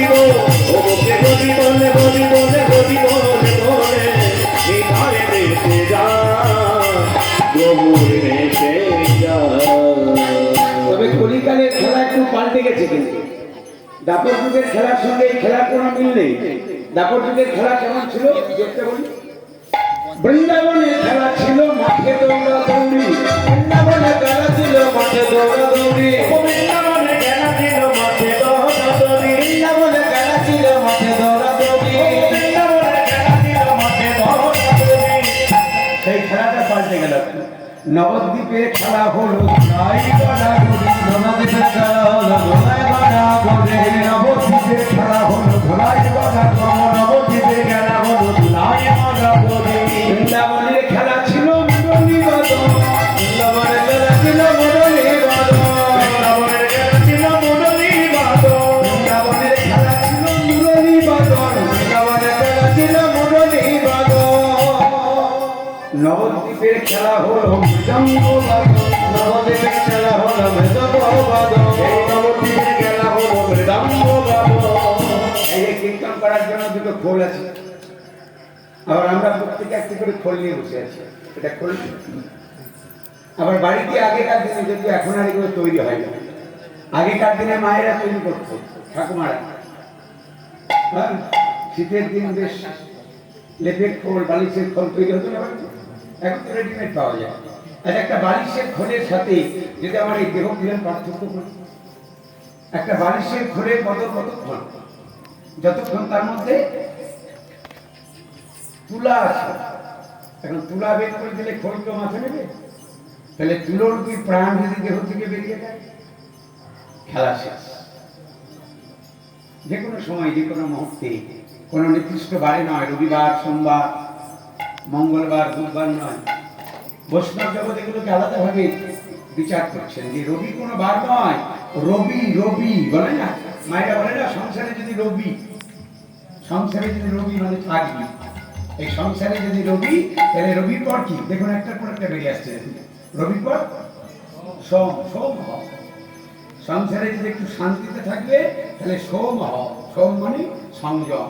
দিব ও বুকে গদি তবে কলিকালের খেলা একটু পাল্টে গেছে কিন্তু। দাপর যুগের খেলার সঙ্গে এই খেলার কোনো মিল নেই। দাপর যুগের খেলা কেমন ছিল? দেখতে বলি খেলা ছিল মাঠে দৌড়া দৌড়ি বৃন্দাবনের খেলা ছিল মাঠে দৌড়া দৌড়ি নবদ্বীপের খেলা হলো ধলাই গড়াগড়ি নবদ্বীপের খেলা হলো ধলাই গড়াগড়ি নবদ্বীপের খেলা হলো ধলাই নবদ্বীপের খেলা হলো নবদ্বীপের খেলা হলো খেলা করার জন্য দুটো খোল আছে। আবার আমরা করে খোল নিয়ে বসে আছি। এটা খোল আবার বাড়িতে আগেকার দিনে যদি এখন আর এগুলো তৈরি হয় না, আগেকার দিনে মায়েরা তৈরি করতো, ঠাকুমারা। হ্যাঁ শীতের দিন বেশ লেপের খোল, বালিশের খোল তৈরি হতো না এখন রেডিমেড পাওয়া যায়। আর একটা বালিশের খোলের সাথে যদি আমার এই দেহ পার্থক্য করি, একটা বালিশের খোলের কত কতক্ষণ? যতক্ষণ তার মধ্যে তুলা আছে। এখন তুলা বের করে দিলে খোল তো নেবে। তাহলে তুলোর প্রাণ যদি দেহ থেকে বেরিয়ে যায়, খেলা শেষ। যে কোনো সময়, যে কোনো মুহূর্তে কোনো নির্দিষ্ট বারে নয়, রবিবার, সোমবার মঙ্গলবার, বুধবার নয়। বৈষ্ণব জগৎ এগুলোকে আলাদাভাবে বিচার করছেন যে রবি কোনো বার নয়। রবি রবি, বলে না? মায়েরা বলে না, সংসারে যদি রবি, সংসারে যদি রবি মানে থাকবি এই সংসারে যদি রবি, তাহলে রবির পর কি? দেখুন একটা পর একটা বেরিয়ে আসছে রবির পর সোম সোম হও সংসারে যদি একটু শান্তিতে থাকবে তাহলে সোম হও সোম মানে সংযম।